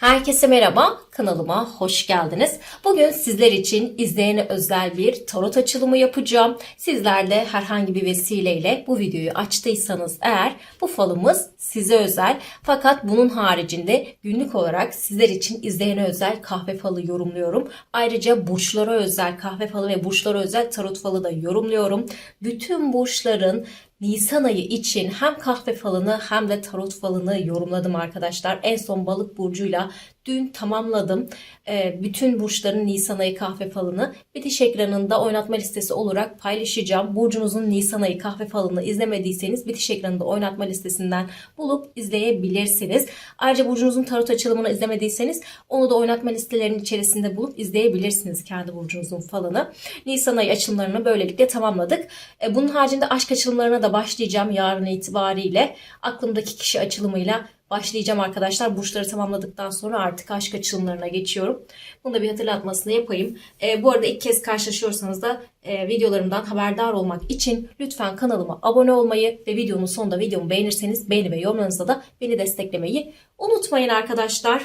Herkese merhaba, kanalıma hoş geldiniz. Bugün sizler için izleyene özel bir tarot açılımı yapacağım. Sizler de herhangi bir vesileyle bu videoyu açtıysanız eğer bu falımız size özel. Fakat bunun haricinde günlük olarak sizler için izleyene özel kahve falı yorumluyorum. Ayrıca burçlara özel kahve falı ve burçlara özel tarot falı da yorumluyorum. Bütün burçların Nisan ayı için hem kahve falını hem de tarot falını yorumladım arkadaşlar. En son balık burcuyla dün tamamladım. Ee, bütün burçların Nisan ayı kahve falını bitiş ekranında oynatma listesi olarak paylaşacağım. Burcunuzun Nisan ayı kahve falını izlemediyseniz bitiş ekranında oynatma listesinden bulup izleyebilirsiniz. Ayrıca burcunuzun tarot açılımını izlemediyseniz onu da oynatma listelerinin içerisinde bulup izleyebilirsiniz kendi burcunuzun falını. Nisan ayı açılımlarını böylelikle tamamladık. E, Bunun haricinde aşk açılımlarına da başlayacağım yarın itibariyle. Aklımdaki kişi açılımıyla başlayacağım arkadaşlar. Burçları tamamladıktan sonra artık aşk açılımlarına geçiyorum. Bunu da bir hatırlatmasını yapayım. E, bu arada ilk kez karşılaşıyorsanız da e, videolarımdan haberdar olmak için lütfen kanalıma abone olmayı ve videonun sonunda videomu beğenirseniz beğeni ve yorumlarınızla da beni desteklemeyi unutmayın arkadaşlar.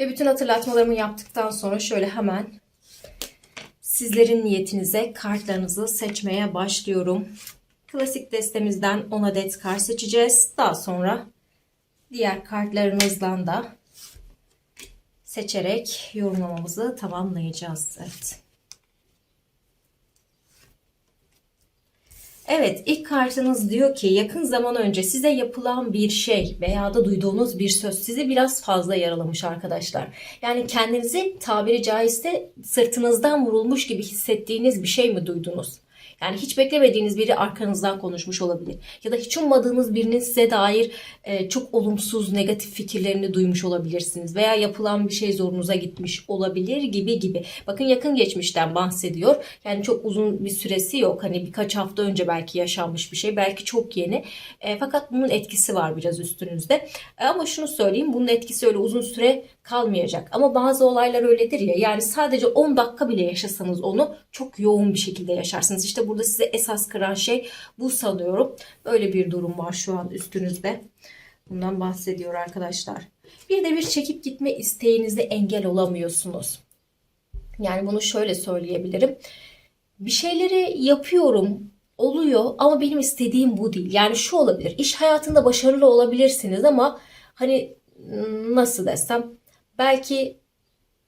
Ve bütün hatırlatmalarımı yaptıktan sonra şöyle hemen sizlerin niyetinize kartlarınızı seçmeye başlıyorum. Klasik destemizden 10 adet kart seçeceğiz. Daha sonra diğer kartlarınızdan da seçerek yorumlamamızı tamamlayacağız. Evet. Evet, ilk kartınız diyor ki yakın zaman önce size yapılan bir şey veya da duyduğunuz bir söz sizi biraz fazla yaralamış arkadaşlar. Yani kendinizi tabiri caizse sırtınızdan vurulmuş gibi hissettiğiniz bir şey mi duydunuz? Yani hiç beklemediğiniz biri arkanızdan konuşmuş olabilir. Ya da hiç ummadığınız birinin size dair e, çok olumsuz, negatif fikirlerini duymuş olabilirsiniz. Veya yapılan bir şey zorunuza gitmiş olabilir gibi gibi. Bakın yakın geçmişten bahsediyor. Yani çok uzun bir süresi yok. Hani birkaç hafta önce belki yaşanmış bir şey. Belki çok yeni. E, fakat bunun etkisi var biraz üstünüzde. E, ama şunu söyleyeyim. Bunun etkisi öyle uzun süre kalmayacak. Ama bazı olaylar öyledir ya. Yani sadece 10 dakika bile yaşasanız onu çok yoğun bir şekilde yaşarsınız. İşte burada size esas kıran şey bu sanıyorum. Böyle bir durum var şu an üstünüzde. Bundan bahsediyor arkadaşlar. Bir de bir çekip gitme isteğinizde engel olamıyorsunuz. Yani bunu şöyle söyleyebilirim. Bir şeyleri yapıyorum, oluyor ama benim istediğim bu değil. Yani şu olabilir. İş hayatında başarılı olabilirsiniz ama hani nasıl desem belki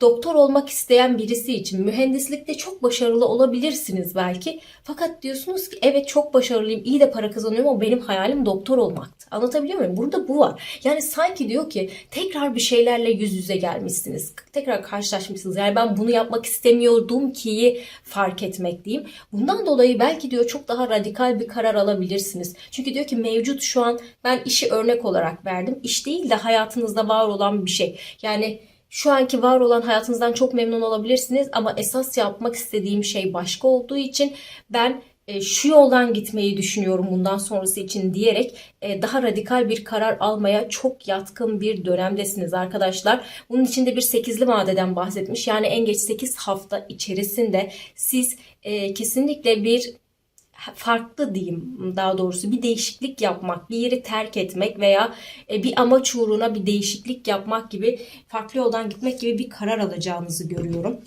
doktor olmak isteyen birisi için mühendislikte çok başarılı olabilirsiniz belki. Fakat diyorsunuz ki evet çok başarılıyım, iyi de para kazanıyorum ama benim hayalim doktor olmaktı. Anlatabiliyor muyum? Burada bu var. Yani sanki diyor ki tekrar bir şeylerle yüz yüze gelmişsiniz. Tekrar karşılaşmışsınız. Yani ben bunu yapmak istemiyordum ki fark etmek diyeyim. Bundan dolayı belki diyor çok daha radikal bir karar alabilirsiniz. Çünkü diyor ki mevcut şu an ben işi örnek olarak verdim. İş değil de hayatınızda var olan bir şey. Yani şu anki var olan hayatınızdan çok memnun olabilirsiniz ama esas yapmak istediğim şey başka olduğu için ben e, şu yoldan gitmeyi düşünüyorum bundan sonrası için diyerek e, daha radikal bir karar almaya çok yatkın bir dönemdesiniz arkadaşlar. Bunun içinde bir 8'li vadeden bahsetmiş. Yani en geç 8 hafta içerisinde siz e, kesinlikle bir farklı diyeyim daha doğrusu bir değişiklik yapmak, bir yeri terk etmek veya e, bir amaç uğruna bir değişiklik yapmak gibi farklı yoldan gitmek gibi bir karar alacağınızı görüyorum.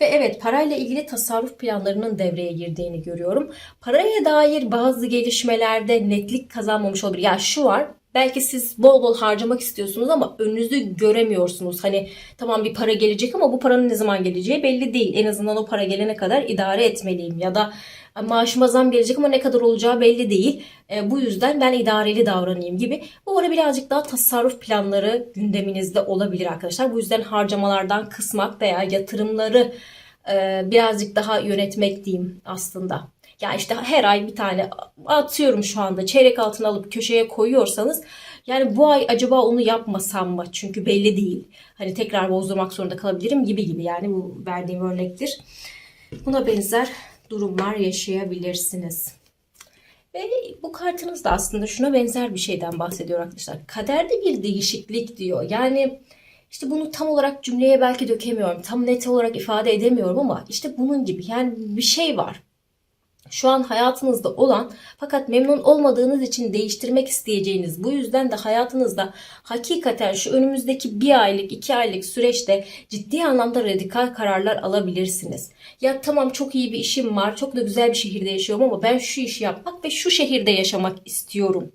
Ve evet parayla ilgili tasarruf planlarının devreye girdiğini görüyorum. Paraya dair bazı gelişmelerde netlik kazanmamış olabilir. Ya şu var Belki siz bol bol harcamak istiyorsunuz ama önünüzü göremiyorsunuz. Hani tamam bir para gelecek ama bu paranın ne zaman geleceği belli değil. En azından o para gelene kadar idare etmeliyim. Ya da maaşıma zam gelecek ama ne kadar olacağı belli değil. E, bu yüzden ben idareli davranayım gibi. Bu ara birazcık daha tasarruf planları gündeminizde olabilir arkadaşlar. Bu yüzden harcamalardan kısmak veya yatırımları e, birazcık daha yönetmek diyeyim aslında. Ya işte her ay bir tane atıyorum şu anda çeyrek altın alıp köşeye koyuyorsanız yani bu ay acaba onu yapmasam mı? Çünkü belli değil. Hani tekrar bozdurmak zorunda kalabilirim gibi gibi yani bu verdiğim örnektir. Buna benzer durumlar yaşayabilirsiniz. Ve bu kartınız da aslında şuna benzer bir şeyden bahsediyor arkadaşlar. Kaderde bir değişiklik diyor. Yani işte bunu tam olarak cümleye belki dökemiyorum. Tam net olarak ifade edemiyorum ama işte bunun gibi. Yani bir şey var şu an hayatınızda olan fakat memnun olmadığınız için değiştirmek isteyeceğiniz bu yüzden de hayatınızda hakikaten şu önümüzdeki bir aylık iki aylık süreçte ciddi anlamda radikal kararlar alabilirsiniz. Ya tamam çok iyi bir işim var çok da güzel bir şehirde yaşıyorum ama ben şu işi yapmak ve şu şehirde yaşamak istiyorum.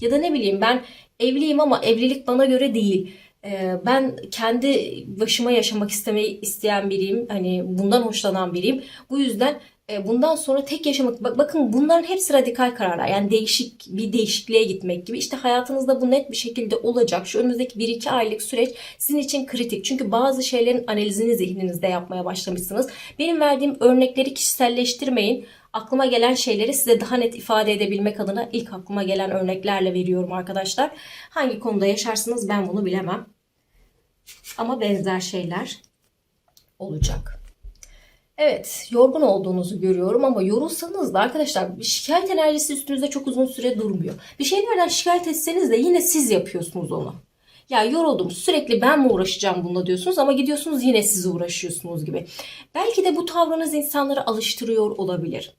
Ya da ne bileyim ben evliyim ama evlilik bana göre değil. Ee, Ben kendi başıma yaşamak istemeyi isteyen biriyim. Hani bundan hoşlanan biriyim. Bu yüzden bundan sonra tek yaşamak bak, bakın bunların hepsi radikal kararlar. Yani değişik bir değişikliğe gitmek gibi. İşte hayatınızda bu net bir şekilde olacak. Şu önümüzdeki 1-2 aylık süreç sizin için kritik. Çünkü bazı şeylerin analizini zihninizde yapmaya başlamışsınız. Benim verdiğim örnekleri kişiselleştirmeyin. Aklıma gelen şeyleri size daha net ifade edebilmek adına ilk aklıma gelen örneklerle veriyorum arkadaşlar. Hangi konuda yaşarsınız ben bunu bilemem. Ama benzer şeyler olacak. Evet, yorgun olduğunuzu görüyorum ama yorulsanız da arkadaşlar şikayet enerjisi üstünüzde çok uzun süre durmuyor. Bir şeylerden şikayet etseniz de yine siz yapıyorsunuz onu. Ya yoruldum sürekli ben mi uğraşacağım bununla diyorsunuz ama gidiyorsunuz yine siz uğraşıyorsunuz gibi. Belki de bu tavrınız insanları alıştırıyor olabilir.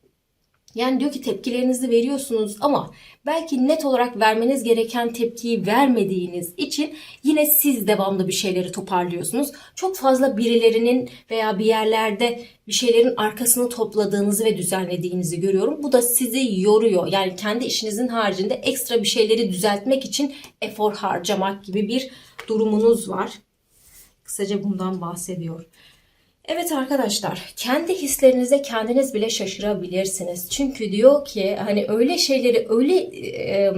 Yani diyor ki tepkilerinizi veriyorsunuz ama belki net olarak vermeniz gereken tepkiyi vermediğiniz için yine siz devamlı bir şeyleri toparlıyorsunuz. Çok fazla birilerinin veya bir yerlerde bir şeylerin arkasını topladığınızı ve düzenlediğinizi görüyorum. Bu da sizi yoruyor. Yani kendi işinizin haricinde ekstra bir şeyleri düzeltmek için efor harcamak gibi bir durumunuz var. Kısaca bundan bahsediyor. Evet arkadaşlar, kendi hislerinize kendiniz bile şaşırabilirsiniz. Çünkü diyor ki hani öyle şeyleri öyle e,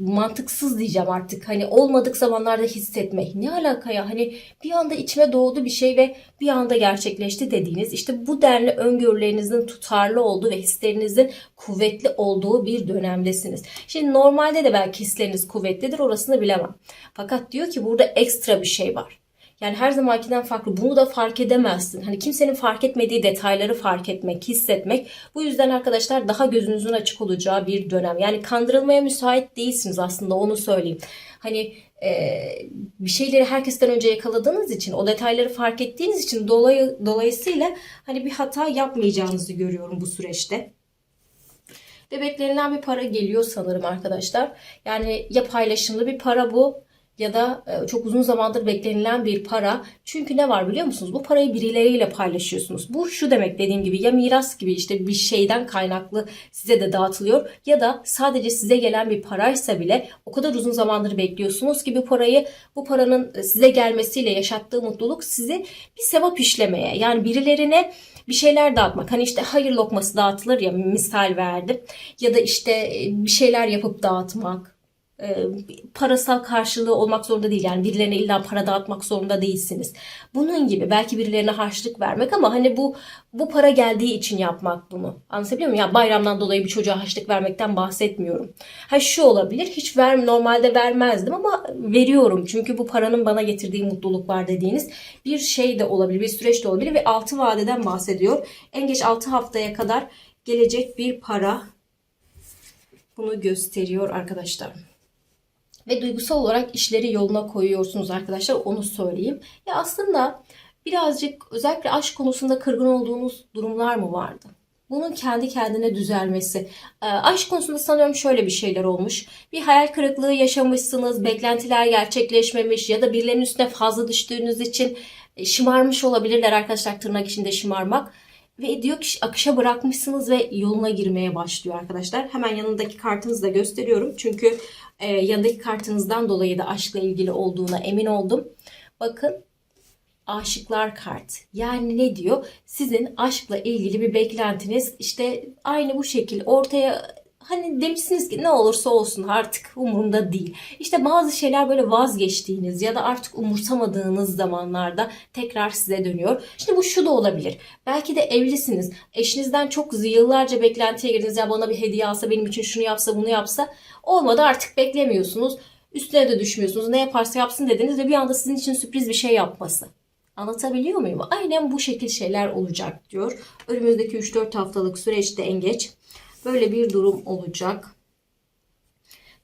mantıksız diyeceğim artık. Hani olmadık zamanlarda hissetmek. Ne alaka ya? Hani bir anda içime doğdu bir şey ve bir anda gerçekleşti dediğiniz işte bu denli öngörülerinizin tutarlı olduğu ve hislerinizin kuvvetli olduğu bir dönemdesiniz. Şimdi normalde de belki hisleriniz kuvvetlidir orasını bilemem. Fakat diyor ki burada ekstra bir şey var. Yani her zamankinden farklı. Bunu da fark edemezsin. Hani kimsenin fark etmediği detayları fark etmek, hissetmek. Bu yüzden arkadaşlar daha gözünüzün açık olacağı bir dönem. Yani kandırılmaya müsait değilsiniz aslında onu söyleyeyim. Hani e, bir şeyleri herkesten önce yakaladığınız için, o detayları fark ettiğiniz için dolayı, dolayısıyla hani bir hata yapmayacağınızı görüyorum bu süreçte. Ve beklenilen bir para geliyor sanırım arkadaşlar. Yani ya paylaşımlı bir para bu ya da e, çok uzun zamandır beklenilen bir para. Çünkü ne var biliyor musunuz? Bu parayı birileriyle paylaşıyorsunuz. Bu şu demek dediğim gibi ya miras gibi işte bir şeyden kaynaklı size de dağıtılıyor ya da sadece size gelen bir paraysa bile o kadar uzun zamandır bekliyorsunuz ki bu parayı bu paranın size gelmesiyle yaşattığı mutluluk sizi bir sevap işlemeye yani birilerine bir şeyler dağıtmak. Hani işte hayır lokması dağıtılır ya misal verdim. Ya da işte e, bir şeyler yapıp dağıtmak e, parasal karşılığı olmak zorunda değil. Yani birilerine illa para dağıtmak zorunda değilsiniz. Bunun gibi belki birilerine harçlık vermek ama hani bu bu para geldiği için yapmak bunu. Anlatabiliyor muyum? Ya bayramdan dolayı bir çocuğa harçlık vermekten bahsetmiyorum. Ha şu olabilir. Hiç ver normalde vermezdim ama veriyorum. Çünkü bu paranın bana getirdiği mutluluk var dediğiniz bir şey de olabilir. Bir süreç de olabilir ve 6 vadeden bahsediyor. En geç 6 haftaya kadar gelecek bir para bunu gösteriyor arkadaşlar ve duygusal olarak işleri yoluna koyuyorsunuz arkadaşlar onu söyleyeyim. Ya aslında birazcık özellikle aşk konusunda kırgın olduğunuz durumlar mı vardı? Bunun kendi kendine düzelmesi. E, aşk konusunda sanıyorum şöyle bir şeyler olmuş. Bir hayal kırıklığı yaşamışsınız, beklentiler gerçekleşmemiş ya da birilerinin üstüne fazla düştüğünüz için e, şımarmış olabilirler arkadaşlar tırnak içinde şımarmak. Ve diyor ki akışa bırakmışsınız ve yoluna girmeye başlıyor arkadaşlar. Hemen yanındaki kartınızı da gösteriyorum. Çünkü e, yanındaki kartınızdan dolayı da aşkla ilgili olduğuna emin oldum. Bakın aşıklar kart. Yani ne diyor? Sizin aşkla ilgili bir beklentiniz işte aynı bu şekil ortaya hani demişsiniz ki ne olursa olsun artık umurumda değil. İşte bazı şeyler böyle vazgeçtiğiniz ya da artık umursamadığınız zamanlarda tekrar size dönüyor. Şimdi bu şu da olabilir. Belki de evlisiniz. Eşinizden çok yıllarca beklentiye girdiniz. Ya bana bir hediye alsa benim için şunu yapsa bunu yapsa. Olmadı artık beklemiyorsunuz. Üstüne de düşmüyorsunuz. Ne yaparsa yapsın dediniz ve bir anda sizin için sürpriz bir şey yapması. Anlatabiliyor muyum? Aynen bu şekil şeyler olacak diyor. Önümüzdeki 3-4 haftalık süreçte en geç Böyle bir durum olacak.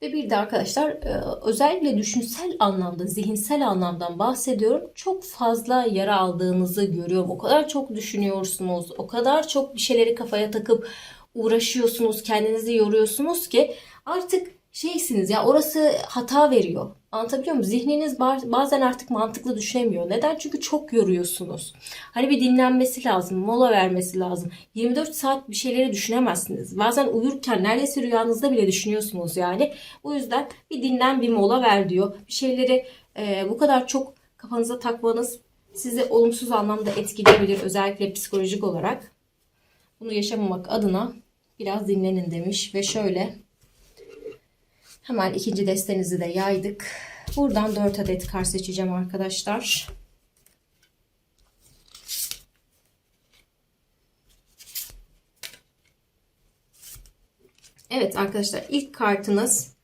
Ve bir de arkadaşlar e, özellikle düşünsel anlamda, zihinsel anlamdan bahsediyorum. Çok fazla yara aldığınızı görüyorum. O kadar çok düşünüyorsunuz. O kadar çok bir şeyleri kafaya takıp uğraşıyorsunuz, kendinizi yoruyorsunuz ki artık şeysiniz ya orası hata veriyor. Anlatabiliyor muyum? Zihniniz ba- bazen artık mantıklı düşünemiyor. Neden? Çünkü çok yoruyorsunuz. Hani bir dinlenmesi lazım, mola vermesi lazım. 24 saat bir şeyleri düşünemezsiniz. Bazen uyurken neredeyse rüyanızda bile düşünüyorsunuz yani. O yüzden bir dinlen, bir mola ver diyor. Bir şeyleri e, bu kadar çok kafanıza takmanız sizi olumsuz anlamda etkileyebilir özellikle psikolojik olarak. Bunu yaşamamak adına biraz dinlenin demiş ve şöyle hemen ikinci destenizi de yaydık. Buradan 4 adet kar seçeceğim arkadaşlar. Evet arkadaşlar ilk kartınız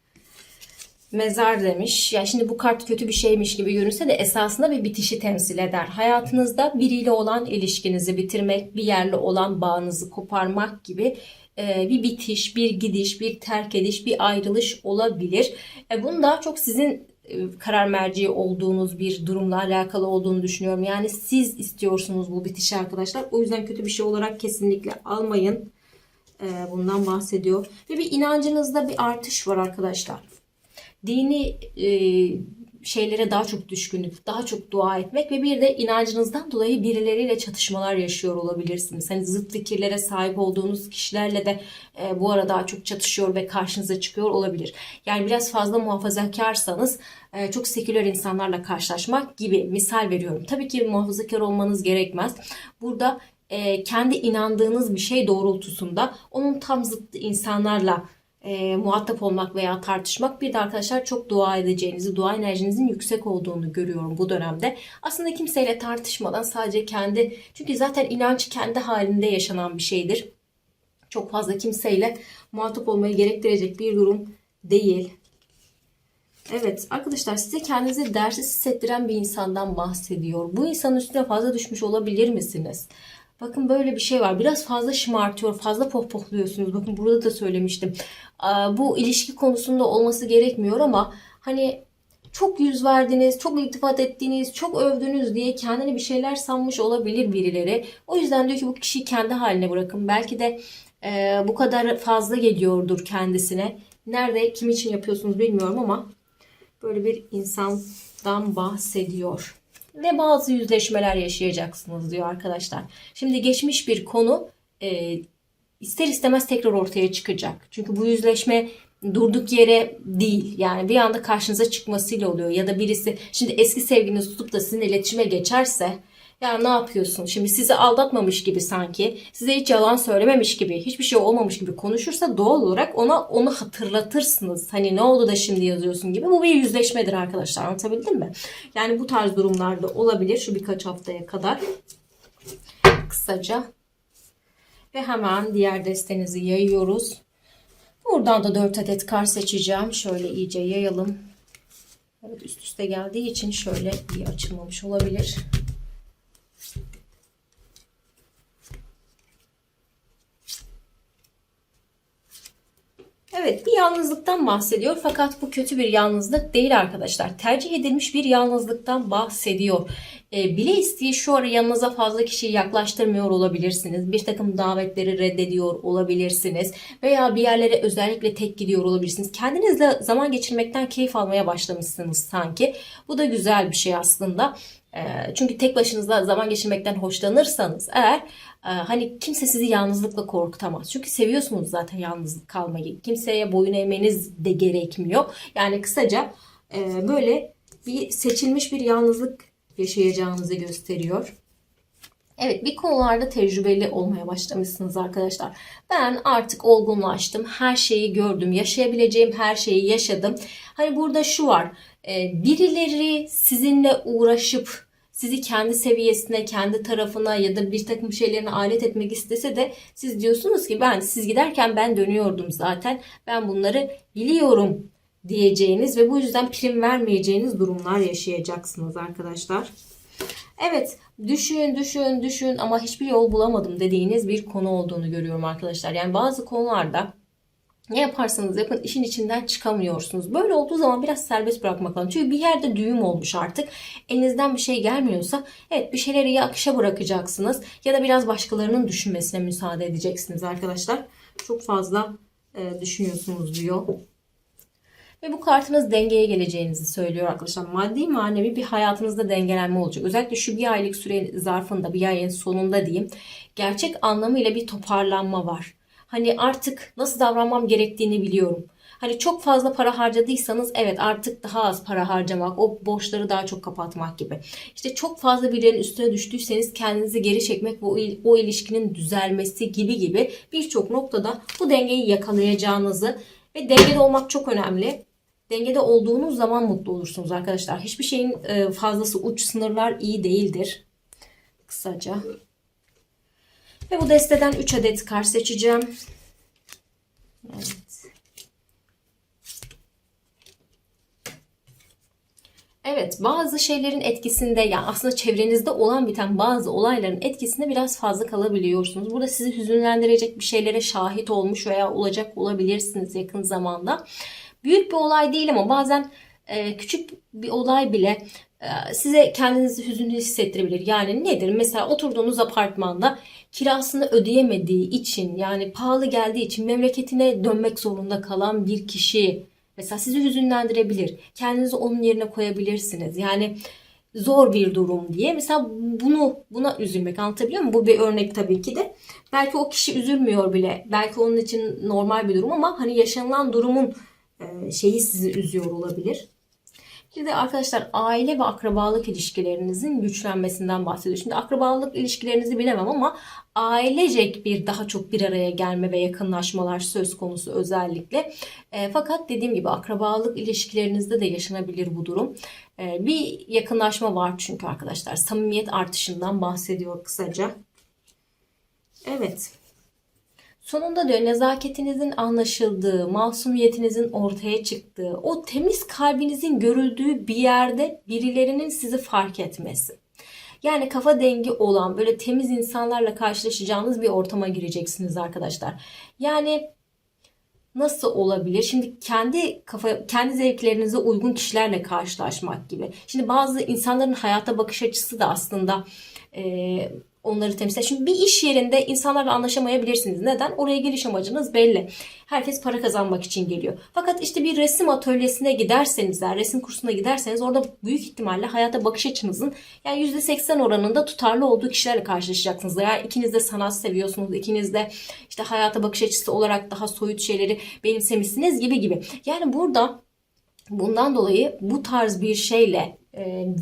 mezar demiş. Ya şimdi bu kart kötü bir şeymiş gibi görünse de esasında bir bitişi temsil eder. Hayatınızda biriyle olan ilişkinizi bitirmek, bir yerle olan bağınızı koparmak gibi bir bitiş, bir gidiş, bir terk ediş, bir ayrılış olabilir. E, bunun daha çok sizin e, karar merci olduğunuz bir durumla alakalı olduğunu düşünüyorum. Yani siz istiyorsunuz bu bitişi arkadaşlar. O yüzden kötü bir şey olarak kesinlikle almayın. E, bundan bahsediyor. Ve bir inancınızda bir artış var arkadaşlar dini e, şeylere daha çok düşkünlük, daha çok dua etmek ve bir de inancınızdan dolayı birileriyle çatışmalar yaşıyor olabilirsiniz. Hani zıt fikirlere sahip olduğunuz kişilerle de e, bu ara daha çok çatışıyor ve karşınıza çıkıyor olabilir. Yani biraz fazla muhafazakarsanız e, çok seküler insanlarla karşılaşmak gibi misal veriyorum. Tabii ki muhafazakar olmanız gerekmez. Burada e, kendi inandığınız bir şey doğrultusunda onun tam zıttı insanlarla e, muhatap olmak veya tartışmak bir de arkadaşlar çok dua edeceğinizi, dua enerjinizin yüksek olduğunu görüyorum bu dönemde. Aslında kimseyle tartışmadan sadece kendi çünkü zaten inanç kendi halinde yaşanan bir şeydir. Çok fazla kimseyle muhatap olmayı gerektirecek bir durum değil. Evet arkadaşlar size kendinizi dersiz hissettiren bir insandan bahsediyor. Bu insanın üstüne fazla düşmüş olabilir misiniz? Bakın böyle bir şey var. Biraz fazla şımartıyor, fazla pohpohluyorsunuz. Bakın burada da söylemiştim. Bu ilişki konusunda olması gerekmiyor ama hani çok yüz verdiniz, çok iltifat ettiğiniz, çok övdünüz diye kendini bir şeyler sanmış olabilir birileri. O yüzden diyor ki bu kişiyi kendi haline bırakın. Belki de e, bu kadar fazla geliyordur kendisine. Nerede, kim için yapıyorsunuz bilmiyorum ama böyle bir insandan bahsediyor ve bazı yüzleşmeler yaşayacaksınız diyor arkadaşlar. Şimdi geçmiş bir konu e, ister istemez tekrar ortaya çıkacak. Çünkü bu yüzleşme durduk yere değil. Yani bir anda karşınıza çıkmasıyla oluyor. Ya da birisi şimdi eski sevginizi tutup da sizinle iletişime geçerse ya ne yapıyorsun? Şimdi sizi aldatmamış gibi sanki, size hiç yalan söylememiş gibi, hiçbir şey olmamış gibi konuşursa doğal olarak ona onu hatırlatırsınız. Hani ne oldu da şimdi yazıyorsun gibi. Bu bir yüzleşmedir arkadaşlar. Anlatabildim mi? Yani bu tarz durumlarda olabilir şu birkaç haftaya kadar. Kısaca. Ve hemen diğer destenizi yayıyoruz. Buradan da 4 adet kar seçeceğim. Şöyle iyice yayalım. Evet üst üste geldiği için şöyle iyi açılmamış olabilir. Evet bir yalnızlıktan bahsediyor fakat bu kötü bir yalnızlık değil arkadaşlar. Tercih edilmiş bir yalnızlıktan bahsediyor. E, bile isteye şu ara yanınıza fazla kişiyi yaklaştırmıyor olabilirsiniz. Bir takım davetleri reddediyor olabilirsiniz. Veya bir yerlere özellikle tek gidiyor olabilirsiniz. Kendinizle zaman geçirmekten keyif almaya başlamışsınız sanki. Bu da güzel bir şey aslında. Ee, çünkü tek başınıza zaman geçirmekten hoşlanırsanız eğer e, hani kimse sizi yalnızlıkla korkutamaz. Çünkü seviyorsunuz zaten yalnızlık kalmayı. Kimseye boyun eğmeniz de gerekmiyor. Yani kısaca e, böyle bir seçilmiş bir yalnızlık yaşayacağınızı gösteriyor. Evet bir konularda tecrübeli olmaya başlamışsınız arkadaşlar. Ben artık olgunlaştım. Her şeyi gördüm. Yaşayabileceğim her şeyi yaşadım. Hani burada şu var. E, birileri sizinle uğraşıp sizi kendi seviyesine, kendi tarafına ya da bir takım şeylerine alet etmek istese de siz diyorsunuz ki ben siz giderken ben dönüyordum zaten. Ben bunları biliyorum diyeceğiniz ve bu yüzden prim vermeyeceğiniz durumlar yaşayacaksınız arkadaşlar. Evet düşün düşün düşün ama hiçbir yol bulamadım dediğiniz bir konu olduğunu görüyorum arkadaşlar. Yani bazı konularda ne yaparsanız yapın işin içinden çıkamıyorsunuz. Böyle olduğu zaman biraz serbest bırakmak lazım. Çünkü bir yerde düğüm olmuş artık. Elinizden bir şey gelmiyorsa evet bir şeyleri ya akışa bırakacaksınız ya da biraz başkalarının düşünmesine müsaade edeceksiniz arkadaşlar. Çok fazla e, düşünüyorsunuz diyor. Ve bu kartınız dengeye geleceğinizi söylüyor arkadaşlar. Maddi manevi bir hayatınızda dengelenme olacak. Özellikle şu bir aylık süre zarfında bir ayın sonunda diyeyim. Gerçek anlamıyla bir toparlanma var. Hani artık nasıl davranmam gerektiğini biliyorum. Hani çok fazla para harcadıysanız evet artık daha az para harcamak, o borçları daha çok kapatmak gibi. İşte çok fazla birilerinin üstüne düştüyseniz kendinizi geri çekmek ve o, o ilişkinin düzelmesi gibi gibi birçok noktada bu dengeyi yakalayacağınızı ve dengede olmak çok önemli. Dengede olduğunuz zaman mutlu olursunuz arkadaşlar. Hiçbir şeyin e, fazlası uç sınırlar iyi değildir. Kısaca. Ve bu desteden 3 adet kart seçeceğim. Evet. Evet, bazı şeylerin etkisinde yani aslında çevrenizde olan biten bazı olayların etkisinde biraz fazla kalabiliyorsunuz. Burada sizi hüzünlendirecek bir şeylere şahit olmuş veya olacak olabilirsiniz yakın zamanda. Büyük bir olay değil ama bazen e, küçük bir olay bile size kendinizi hüzünlü hissettirebilir. Yani nedir? Mesela oturduğunuz apartmanda kirasını ödeyemediği için yani pahalı geldiği için memleketine dönmek zorunda kalan bir kişi mesela sizi hüzünlendirebilir. Kendinizi onun yerine koyabilirsiniz. Yani zor bir durum diye. Mesela bunu buna üzülmek anlatabiliyor muyum? Bu bir örnek tabii ki de. Belki o kişi üzülmüyor bile. Belki onun için normal bir durum ama hani yaşanılan durumun e, şeyi sizi üzüyor olabilir. Bir de arkadaşlar aile ve akrabalık ilişkilerinizin güçlenmesinden bahsediyor. Şimdi akrabalık ilişkilerinizi bilemem ama ailecek bir daha çok bir araya gelme ve yakınlaşmalar söz konusu özellikle. E, fakat dediğim gibi akrabalık ilişkilerinizde de yaşanabilir bu durum. E, bir yakınlaşma var çünkü arkadaşlar. Samimiyet artışından bahsediyor kısaca. Evet. Sonunda diyor nezaketinizin anlaşıldığı, masumiyetinizin ortaya çıktığı, o temiz kalbinizin görüldüğü bir yerde birilerinin sizi fark etmesi. Yani kafa dengi olan böyle temiz insanlarla karşılaşacağınız bir ortama gireceksiniz arkadaşlar. Yani nasıl olabilir? Şimdi kendi kafa kendi zevklerinize uygun kişilerle karşılaşmak gibi. Şimdi bazı insanların hayata bakış açısı da aslında e, onları temsil ediyor. Şimdi bir iş yerinde insanlarla anlaşamayabilirsiniz. Neden? Oraya geliş amacınız belli. Herkes para kazanmak için geliyor. Fakat işte bir resim atölyesine giderseniz, eğer resim kursuna giderseniz orada büyük ihtimalle hayata bakış açınızın yani %80 oranında tutarlı olduğu kişilerle karşılaşacaksınız. Eğer ikiniz de sanat seviyorsunuz, ikiniz de işte hayata bakış açısı olarak daha soyut şeyleri benimsemişsiniz gibi gibi. Yani burada Bundan dolayı bu tarz bir şeyle,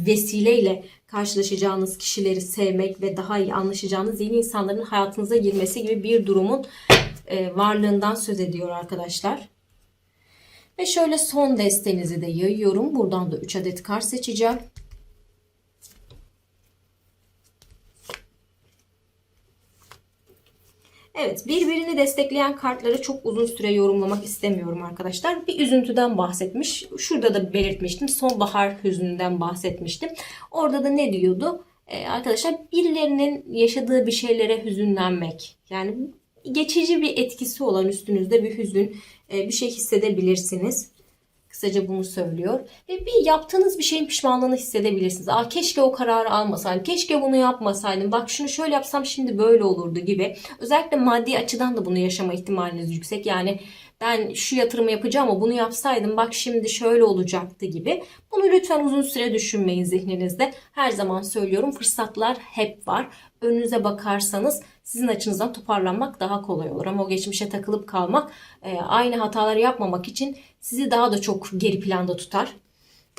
vesileyle karşılaşacağınız kişileri sevmek ve daha iyi anlaşacağınız yeni insanların hayatınıza girmesi gibi bir durumun e, varlığından söz ediyor arkadaşlar. Ve şöyle son destenizi de yayıyorum. Buradan da 3 adet kart seçeceğim. Evet, birbirini destekleyen kartları çok uzun süre yorumlamak istemiyorum arkadaşlar. Bir üzüntüden bahsetmiş. Şurada da belirtmiştim. Sonbahar hüznünden bahsetmiştim. Orada da ne diyordu? Ee, arkadaşlar birilerinin yaşadığı bir şeylere hüzünlenmek. Yani geçici bir etkisi olan üstünüzde bir hüzün, e, bir şey hissedebilirsiniz. Kısaca bunu söylüyor. Ve bir yaptığınız bir şeyin pişmanlığını hissedebilirsiniz. Aa keşke o kararı almasaydım. Keşke bunu yapmasaydım. Bak şunu şöyle yapsam şimdi böyle olurdu gibi. Özellikle maddi açıdan da bunu yaşama ihtimaliniz yüksek. Yani ben şu yatırımı yapacağım ama bunu yapsaydım bak şimdi şöyle olacaktı gibi. Bunu lütfen uzun süre düşünmeyin zihninizde. Her zaman söylüyorum fırsatlar hep var. Önünüze bakarsanız sizin açınızdan toparlanmak daha kolay olur. Ama o geçmişe takılıp kalmak e, aynı hataları yapmamak için sizi daha da çok geri planda tutar.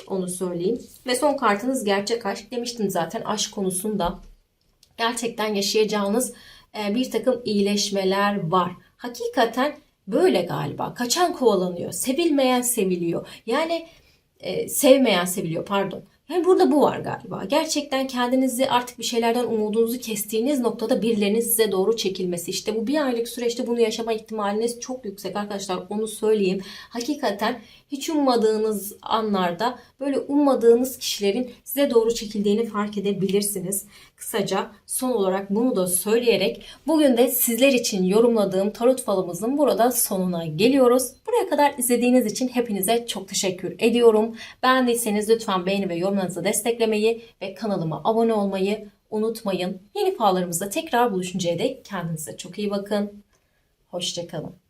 Onu söyleyeyim. Ve son kartınız gerçek aşk. Demiştim zaten aşk konusunda gerçekten yaşayacağınız e, bir takım iyileşmeler var. Hakikaten böyle galiba. Kaçan kovalanıyor. Sevilmeyen seviliyor. Yani e, sevmeyen seviliyor pardon. Yani burada bu var galiba. Gerçekten kendinizi artık bir şeylerden umudunuzu kestiğiniz noktada birilerinin size doğru çekilmesi. İşte bu bir aylık süreçte bunu yaşama ihtimaliniz çok yüksek arkadaşlar. Onu söyleyeyim. Hakikaten hiç ummadığınız anlarda böyle ummadığınız kişilerin size doğru çekildiğini fark edebilirsiniz. Kısaca son olarak bunu da söyleyerek bugün de sizler için yorumladığım tarot falımızın burada sonuna geliyoruz. Buraya kadar izlediğiniz için hepinize çok teşekkür ediyorum. Beğendiyseniz lütfen beğeni ve yorumlarınızı desteklemeyi ve kanalıma abone olmayı unutmayın. Yeni fallarımızda tekrar buluşuncaya dek kendinize çok iyi bakın. Hoşçakalın.